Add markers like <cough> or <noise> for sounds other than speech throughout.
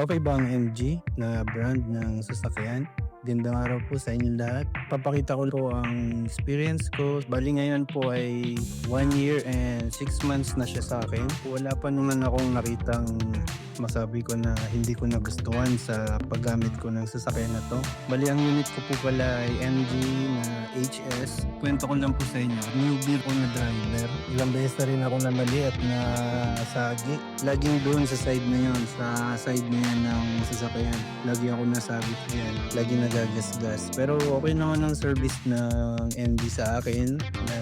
Okay ba ang MG na brand ng sasakyan? Gandang araw po sa inyong lahat. Papakita ko po ang experience ko. Bali ngayon po ay 1 year and 6 months na siya sa akin. Wala pa naman akong nakitang masabi ko na hindi ko nagustuhan sa paggamit ko ng sasakyan na to. Bali ang unit ko po pala ay MG na HS. Kwento ko lang po sa inyo. Newbie ko na driver. Ilang beses na rin ako namali at na sagi. Laging doon sa side na yon sa side na yan ng sasakyan. Lagi ako nasabit yan. Lagi nagagasgas. Pero okay naman ang service ng MG sa akin na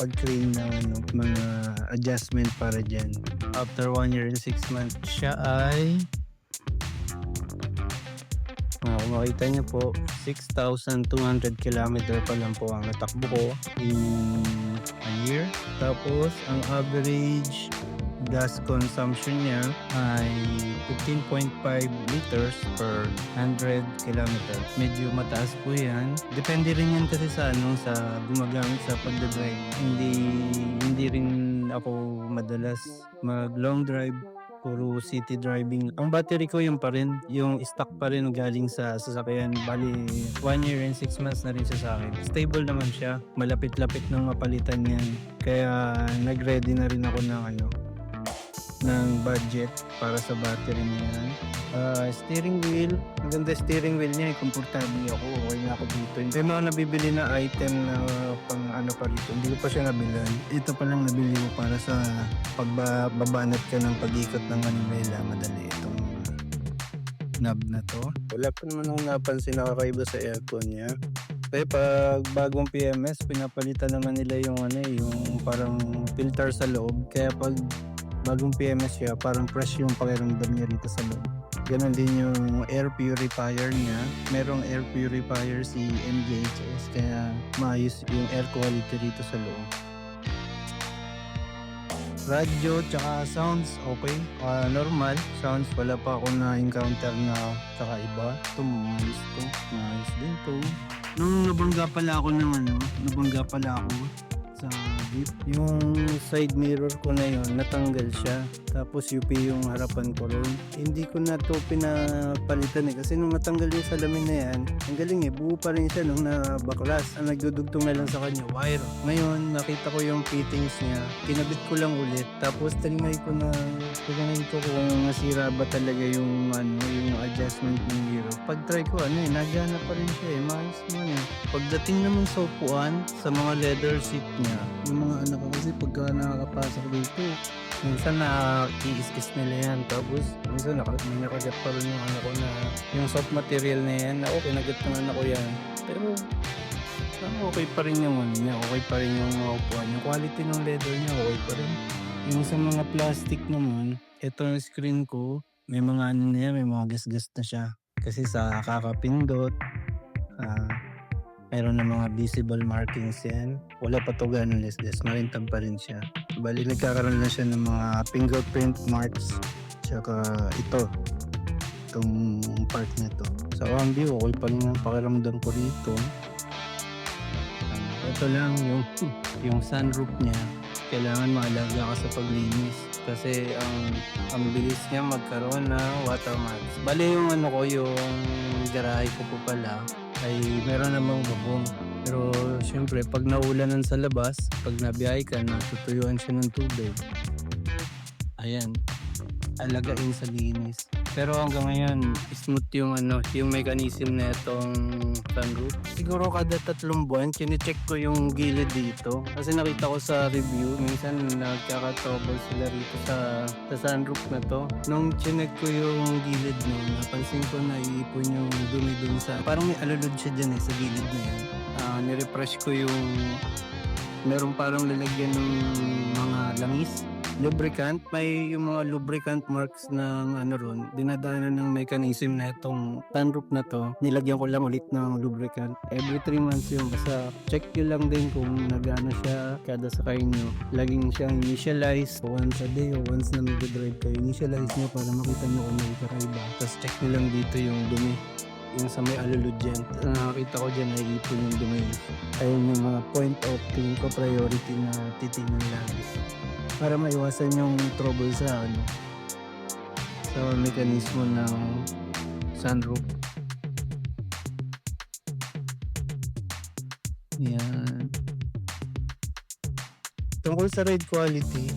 pag-train ng ano, mga adjustment para dyan. After 1 year and 6 months, siya ay Ah, kung makita niyo po, 6,200 kilometer pa lang po ang natakbo ko in a year. Tapos, ang average gas consumption niya ay 15.5 liters per 100 kilometer. Medyo mataas po yan. Depende rin yan kasi sa ano, sa gumagamit sa pagdadrive. Hindi, hindi rin ako madalas mag long drive puro city driving. Ang battery ko yung pa rin, yung stock pa rin galing sa sasakyan. Bali, 1 year and 6 months na rin siya sa akin. Stable naman siya. Malapit-lapit nang mapalitan yan. Kaya nag-ready na rin ako ng ano, ng budget para sa battery niya yan. Ah, steering wheel, maganda steering wheel niya, eh. komportable ako, okay na ako dito. May mga nabibili na item na pang ano pa rito, hindi ko pa siya nabilan. Ito pa lang nabili ko para sa pagbabanat ka ng pag-ikot ng Manila, madali itong knob na to. Wala pa naman akong napansin na kakaiba sa aircon niya. Kaya pag bagong PMS, pinapalitan naman nila yung ano eh, yung parang filter sa loob. Kaya pag bagong PMS siya, parang fresh yung pakiramdam niya dito sa loob. Ganon din yung air purifier niya. Merong air purifier si MGHS kaya maayos yung air quality dito sa loob. Radio tsaka sounds okay. Ah, normal. Sounds wala pa ako na-encounter na kakaiba. Ito maayos to. Maayos din to. Nung nabangga pala ako ng ano, nabangga pala ako sa jeep. Yung side mirror ko na yon natanggal siya. Tapos UP yung harapan ko ron. Hindi ko na to pinapalitan eh. Kasi nung matanggal yung salamin na yan, ang galing eh. Buo pa rin siya nung nabaklas. Ang nagdudugtong na lang sa kanya, wire. Ngayon, nakita ko yung fittings niya. Kinabit ko lang ulit. Tapos trinay ko na, tinay ko kung nasira ba talaga yung ano, yung adjustment ng mirror. Pag try ko, ano eh, nagana pa rin siya eh. Maayos naman eh. Pagdating naman sa upuan, sa mga leather seat niya, yung mga anak ko kasi pagka nakakapasok dito, minsan na-kiis-kiss nila yan. Tapos, minsan naka, may nakagat pa rin yung anak ko na yung soft material na yan. Ako, kinagat ng anak ko yan. Pero, parang okay pa rin yung ano niya. Okay pa rin yung mga upuan. Yung quality ng leather niya, okay pa rin. Yung sa mga plastic naman, ito yung screen ko, may mga ano na yan, may mga gas-gas na siya. Kasi sa kakapindot, ah, mayroon na mga visible markings yan. Wala pa to ganun less-less, marintab pa rin siya. Bali, nagkakaroon na siya ng mga fingerprint marks. Tsaka ito, itong part na to. Sa view, okay pa rin ang pakiramdam ko rito. Ito lang yung, <laughs> yung sunroof niya. Kailangan maalaga ka sa paglinis. Kasi ang ang bilis niya magkaroon ng watermarks. Bali yung ano ko, yung garahe ko po pala, ay meron namang bubong. Pero syempre, pag naulanan sa labas, pag nabiyahe ka, natutuyuan siya ng tubig. Ayan, alagain sa linis. Pero hanggang ngayon, smooth yung ano, yung mechanism na itong sunroof. Siguro kada tatlong buwan, chinecheck ko yung gilid dito. Kasi nakita ko sa review, minsan nagkaka-trouble sila rito sa, sa sunroof na to. Nung chineck ko yung gilid nun, napansin ko na iipon yung dumi dun sa... Parang may alulod siya dyan eh, sa gilid na yan. Ah, nirefresh ko yung... Meron parang lalagyan ng mga langis lubricant, may yung mga lubricant marks ng ano ron, dinadaanan ng mechanism na itong sunroof na to. Nilagyan ko lang ulit ng lubricant. Every 3 months yung basta check nyo lang din kung nagano siya kada sakay nyo. Laging siyang initialize once a day o once na mag-drive kayo. Initialize nyo para makita nyo kung may kakaiba. Tapos check nyo lang dito yung dumi yung sa may alulod dyan. Nakakita ko dyan, nakikipon yung dumi. Ayun yung mga point of tingin priority na titingnan lagi para maiwasan yung trouble sa ano sa mekanismo ng sunroof. Yan. Tungkol sa ride quality,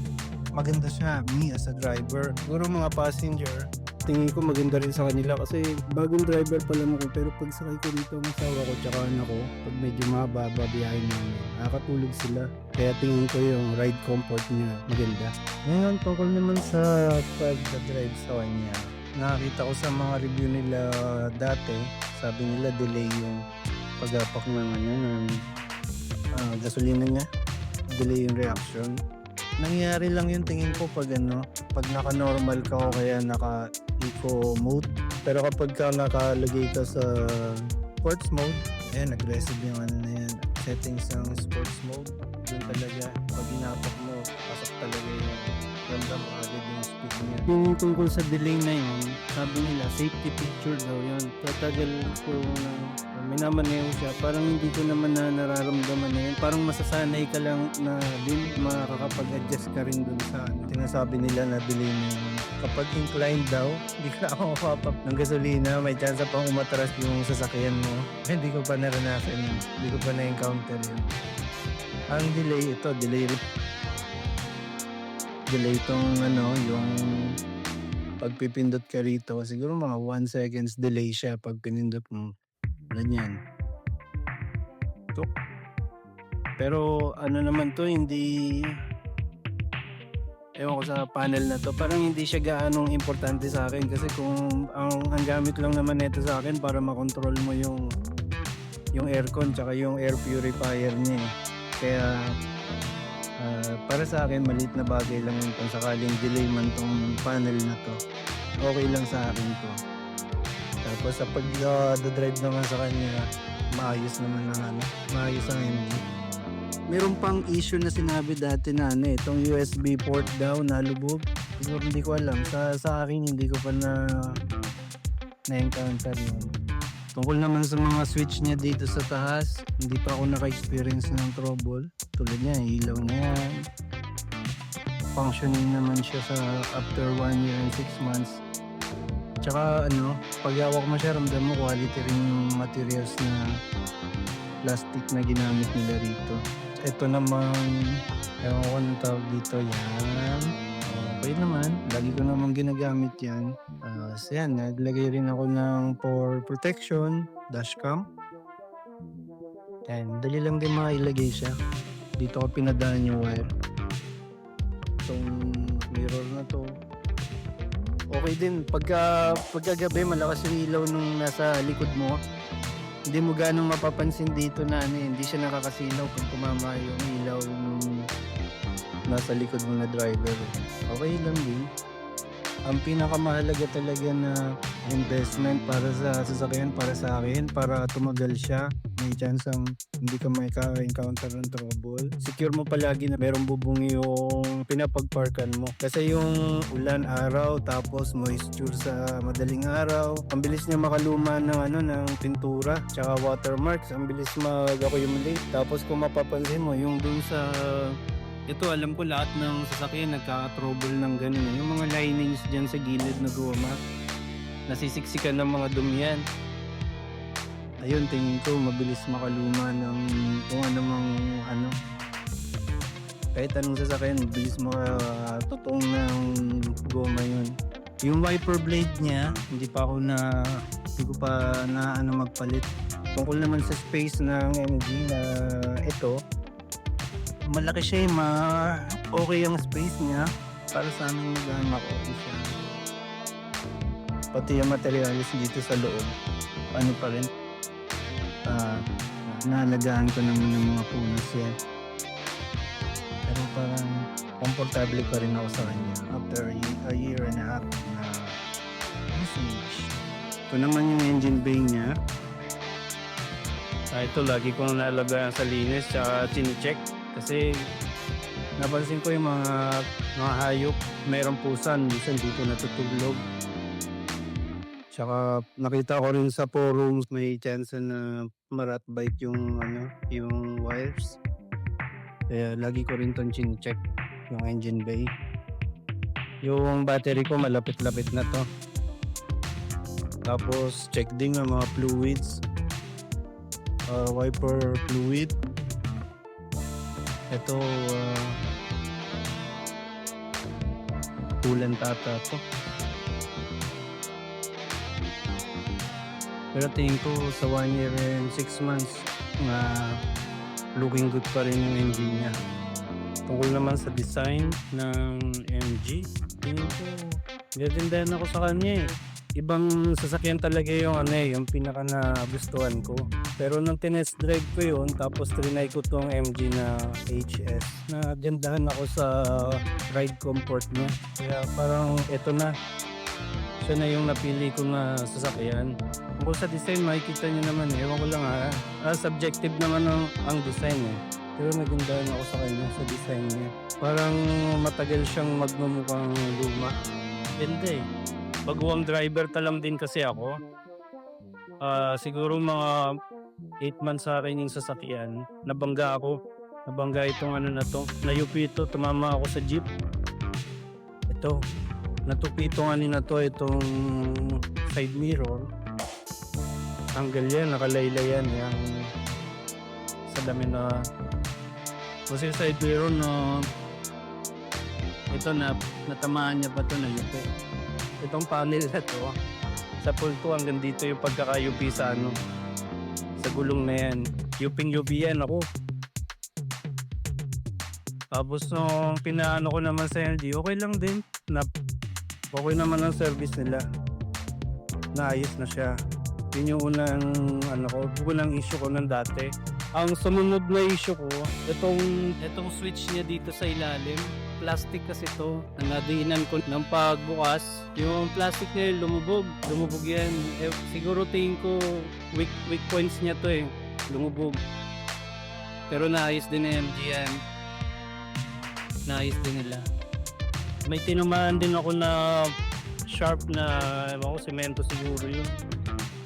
maganda siya. Me as a driver. Siguro mga passenger, tingin ko maganda rin sa kanila kasi bagong driver pa lang ako pero pag sakay ko dito ang asawa ko tsaka anak ko pag medyo mababa biyahe namin. Nakakatulog sila. Kaya tingin ko yung ride comfort niya maganda. Ngayon tungkol naman sa pag-drive sa kanya nakakita ko sa mga review nila dati sabi nila delay yung pag-apak ng ano ng ah, gasolina niya. Delay yung reaction. Nangyari lang yung tingin ko pag ano pag naka-normal ka o kaya naka eco mode pero kapag ka nakalagay ka sa sports mode ayan aggressive yung ano na yan. Settings ng sports mode. Dun talaga pag inapak mo pasok talaga yung ramdam mo agad yung speed niya. Yung tungkol sa delay na yun. Sabi nila safety picture daw yun. Tatagal ko na minamaneho siya. Parang hindi ko naman na nararamdaman na yun. Parang masasanay ka lang na din makakapag-adjust ka rin dun sa ano. sinasabi nila na delay na yun kapag inclined daw <laughs> hindi ka ako mapapap ng gasolina may chance pang umatras yung sasakyan mo. Hindi ko pa naranasan yun. Hindi ko pa na-encounter yun. Ang delay ito delay delay tong ano yung pagpipindot ka rito. Siguro mga 1 seconds delay siya pag pinindot mo. Ganyan. Tuk. pero ano naman to hindi ewan ko sa panel na to. Parang hindi siya gaanong importante sa akin kasi kung ang, ang gamit lang naman nito sa akin para makontrol mo yung yung aircon tsaka yung air purifier niya eh. kaya ah, para sa akin maliit na bagay lang yun kung sakaling delay man tong panel na to. Okay lang sa akin to. Tapos sa pag uh, drive naman sa kanya maayos naman ang ano maayos ang engine meron pang issue na sinabi dati na ano eh, itong USB port daw nalubog. Siguro hindi ko alam. Sa, sa akin hindi ko pa na na-encounter yun. Tungkol naman sa mga switch niya dito sa taas, hindi pa ako naka-experience ng trouble. Tulad niya, ilaw na yan. Functioning naman siya sa after 1 year and 6 months. Tsaka ano, pag hawak mo siya, ramdam mo quality rin yung materials na plastic na ginamit nila rito. Ito naman, ewan ko anong tawag dito, yan. Okay naman, lagi ko naman ginagamit yan. Ah, so yan, naglagay rin ako ng for protection, dashcam. Yan, dali lang din mailagay siya. Dito ko pinadaan yung wire. Itong mirror na to. Okay din, pagka, pagkagabi malakas yung ilaw nung nasa likod mo, hindi mo ganong mapapansin dito na ano, eh, hindi siya nakakasilaw pag tumama yung ilaw nung nasa likod mo na driver. Okay lang din. Ang pinakamahalaga talaga na investment para sa sasakyan para sa akin, para tumagal siya, may chance ang hindi ka may encounter ng trouble. Secure mo palagi na merong bubong yung pinapagparkan mo. Kasi yung ulan, araw, tapos moisture sa madaling araw, ang bilis niya makaluma ng ano ng pintura, tsaka watermarks, ang bilis mag-accumulate. Tapos kung mapapansin mo, yung dun sa ito alam ko lahat ng sasakyan nagkaka-trouble ng ganun. eh. Yung mga linings dyan sa gilid na goma, nasisiksikan ng mga dumi yan. Ayun, tingin ko mabilis makaluma ng kung anumang ano. Kahit anong sasakyan, mabilis makatotoong ng goma yun. Yung wiper blade niya, hindi pa ako na hindi ko pa na ano magpalit. Tungkol naman sa space ng MG na ito, malaki siya eh, ma okay ang space niya. Para sa amin magana okay siya. Pati yung materials dito sa loob ano pa rin ah naalagaan ko naman ng mga punos yan pero parang komportable pa rin ako sa kanya. After a year, and a half na usage ito naman yung engine bay niya. Ah, ito lagi kong naalagayan sa linis tsaka chinecheck kasi napansin ko yung mga mga hayop mayroong pusan minsan dito natutulog tsaka nakita ko rin sa forums may chance na marat bite yung ano yung wires kaya lagi ko rin tong check yung engine bay Yung battery ko malapit-lapit na to. Tapos check din ang mga fluids. Uh, wiper fluid. Ito uh, coolant ata to. Pero tingin ko sa 1 year and 6 months na looking good pa rin yung MG niya. Tungkol naman sa design ng MG, tingin ko gagandahan ako sa kanya eh. Ibang sasakyan talaga yung ano eh, yung pinaka na gustuhan ko. Pero nung tinest drive ko yun, tapos trinay ko tong MG na HS, na gandahan ako sa ride comfort niya. Kaya parang eto na, siya na yung napili ko na sasakyan. Kung sa design, makikita niyo naman eh. Ewan ko lang ha. Ah, subjective naman ang, ang design eh. Pero nagundahan ako sa kanya sa design niya. Parang matagal siyang magmumukhang luma. Ganda eh. Baguang driver talam din kasi ako. Ah, siguro mga 8 months sa akin yung sasakyan. Nabangga ako. Nabangga itong ano na to. Nayupi ito. Tumama ako sa jeep. Ito. Natupi itong ano na to. Itong side mirror. Tanggal yan. Nakalaylay yan. Yung sa dami na kasi side mirror no ito na natamaan niya pa to na yupi itong panel na to sa pool to hanggang dito yung pagkakayupi sa ano sa gulong na yan. Yuping yupi yan ako. Tapos nung pinaano ko naman sa LG okay lang din. Na okay naman ang service nila. Naayos na siya. Yun yung unang ano ko unang issue ko ng dati. Ang sumunod na issue ko, itong, itong switch niya dito sa ilalim, plastic kasi to. Nadiinan ko ng pagbukas, yung plastic niya lumubog. Lumubog yan. Eh, siguro tingin ko weak, weak points niya to eh. Lumubog. Pero naayos din ng MG yan. Naayos din nila. May tinamaan din ako na sharp na, ewan ko, semento siguro yun.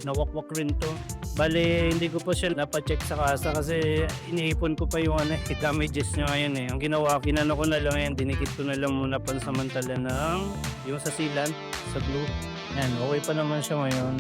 Nawakwak rin to. Bale, hindi ko pa siya napacheck sa kasa kasi iniipon ko pa yung ano, eh, <laughs> damages niya ngayon eh. Ang ginawa, kinano ko na lang yan, dinikit ko na lang muna pansamantala ng yung sa sealant, sa glue. Yan, okay pa naman siya ngayon.